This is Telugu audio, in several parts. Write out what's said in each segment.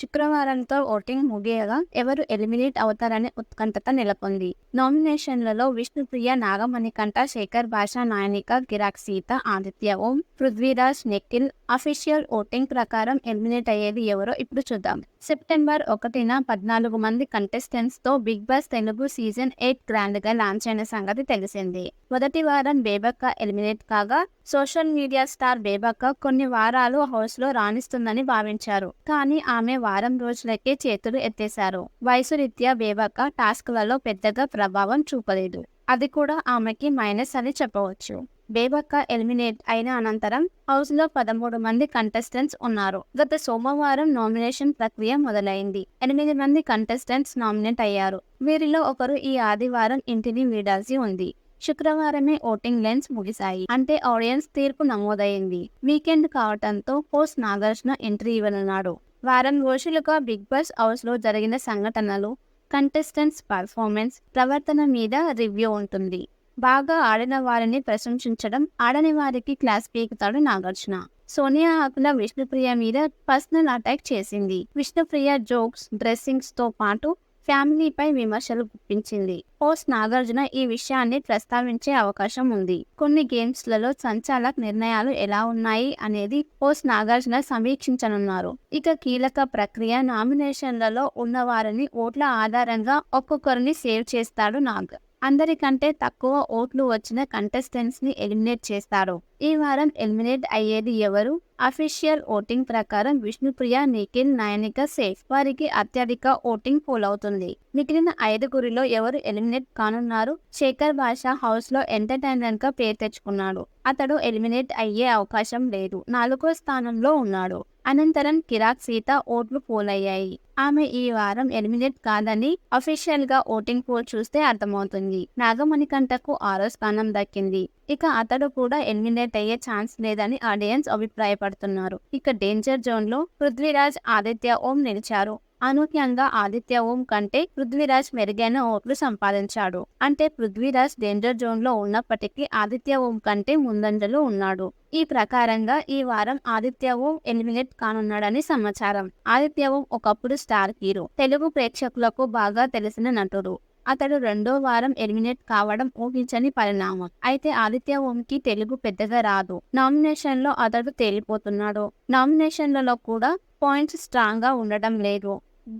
శుక్రవారంతో ఓటింగ్ ముగియగా ఎవరు ఎలిమినేట్ అవుతారనే ఉత్కంఠత నెలకొంది. నామినేషన్లలో విష్ణుప్రియ నాగమణికంఠ శేఖర్ భాషా నాయనిక గిరాక్ సీత ఆదిత్య ఓం పృథ్వీరాజ్ నిఖిల్ అఫీషియల్ ఓటింగ్ ప్రకారం ఎలిమినేట్ అయ్యేది ఎవరో ఇప్పుడు చూద్దాం. సెప్టెంబర్ ఒకటిన పద్నాలుగు మంది కంటెస్టెంట్స్తో Bigg Boss Telugu season eight గ్రాండ్గా లాంచ్ అయిన సంగతి తెలిసింది. మొదటి వారం బేబక్క ఎలిమినేట్ కాగా సోషల్ మీడియా స్టార్ బేబక్క కొన్ని వారాలు హౌస్లో రాణిస్తుందని భావించారు. కానీ ఆమె వారం రోజులకే చేతులు ఎత్తేశారు. వయసు రీత్యా బేబక్క టాస్క్లలో పెద్దగా ప్రభావం చూపలేదు. అది కూడా ఆమెకి మైనస్ అని చెప్పవచ్చు. బేబక్క ఎలిమినేట్ అయిన అనంతరం హౌస్లో పదమూడు మంది కంటెస్టెంట్స్ ఉన్నారు. గత సోమవారం నామినేషన్ ప్రక్రియ మొదలైంది. ఎనిమిది మంది కంటెస్టెంట్స్ నామినేట్ అయ్యారు. వీరిలో ఒకరు ఈ ఆదివారం ఇంటిని వీడాల్సి ఉంది. శుక్రవారమే ఓటింగ్ లైన్స్ ముగిశాయి. అంటే ఆడియన్స్ తీర్పు నమోదైంది. వీకెండ్ కావటంతో హోస్ట్ నాగార్జున ఎంట్రీ ఇవ్వనున్నాడు. వారం రోజులుగా బిగ్ బాస్ హౌస్లో జరిగిన సంఘటనలు కంటెస్టెంట్స్ పర్ఫార్మెన్స్ ప్రవర్తన మీద రివ్యూ ఉంటుంది. బాగా ఆడిన వారిని ప్రశంసించడం ఆడని వారికి క్లాస్ పీకుతాడు నాగార్జున. సోనియా ఆకుల విష్ణుప్రియ మీద పర్సనల్ అటాక్ చేసింది. విష్ణుప్రియ జోక్స్ డ్రెస్సింగ్స్తో పాటు ఫ్యామిలీపై విమర్శలు గుప్పించింది. పోస్ట్ నాగార్జున ఈ విషయాన్ని ప్రస్తావించే అవకాశం ఉంది. కొన్ని గేమ్స్లలో సంచాలక్ నిర్ణయాలు ఎలా ఉన్నాయి అనేది పోస్ట్ నాగార్జున సమీక్షించనున్నారు. ఇక కీలక ప్రక్రియ నామినేషన్లలో ఉన్న వారిని ఓట్ల ఆధారంగా ఒక్కొక్కరిని సేవ్ చేస్తాడు నాగ్ అందరికంటే తక్కువ ఓట్లు వచ్చిన కంటెస్టెంట్స్ని ఎలిమినేట్ చేస్తారు. ఈ వారం ఎలిమినేట్ అయ్యేది ఎవరు? అఫీషియల్ ఓటింగ్ ప్రకారం విష్ణుప్రియ నిఖిల్ నయనిక సేఫ్. వారికి అత్యధిక ఓటింగ్ పోల్ అవుతుంది. మిగిలిన ఐదుగురిలో ఎవరు ఎలిమినేట్ కానున్నారు? శేఖర్ భాష హౌస్లో ఎంటర్టైనర్గా పేరు తెచ్చుకున్నాడు. అతడు ఎలిమినేట్ అయ్యే అవకాశం లేదు. నాలుగో స్థానంలో ఉన్నాడు. అనంతరం కిరాక్ సీత ఓట్లు పోలయ్యాయి. ఆమె ఈ వారం ఎలిమినేట్ కాదని అఫీషియల్గా ఓటింగ్ పోల్ చూస్తే అర్థమవుతుంది. నాగమణికంఠకు ఆరో స్థానం దక్కింది. ఇక అతడు కూడా ఎలిమినేట్ అయ్యే ఛాన్స్ లేదని ఆడియన్స్ అభిప్రాయపడుతున్నారు. ఇక డేంజర్ జోన్లో పృథ్వీరాజ్ ఆదిత్య ఓం నిలిచారు. అనూహ్యంగా ఆదిత్య ఓం కంటే పృథ్వీరాజ్ మెరుగైన ఓట్లు సంపాదించాడు. అంటే పృథ్వీరాజ్ డేంజర్ జోన్లో ఉన్నప్పటికీ ఆదిత్య ఓం కంటే ముందంజలో ఉన్నాడు. ఈ ప్రకారంగా ఈ వారం ఆదిత్య ఓం ఎలిమినేట్ కానున్నాడని సమాచారం. ఆదిత్య ఓం ఒకప్పుడు స్టార్ హీరో. తెలుగు ప్రేక్షకులకు బాగా తెలిసిన నటుడు. అతడు రెండో వారం ఎలిమినేట్ కావడం ఊహించని పరిణామం. అయితే ఆదిత్య ఓంకి తెలుగు పెద్దగా రాదు. నామినేషన్లో అతడు తేలిపోతున్నాడు. నామినేషన్లలో కూడా పాయింట్స్ స్ట్రాంగ్గా ఉండటం లేదు.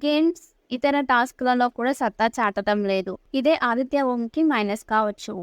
గేమ్స్ ఇతర టాస్క్లలో కూడా సత్తా చాటడం లేదు. ఇదే ఆదిత్య ఓంకి మైనస్ కావచ్చు.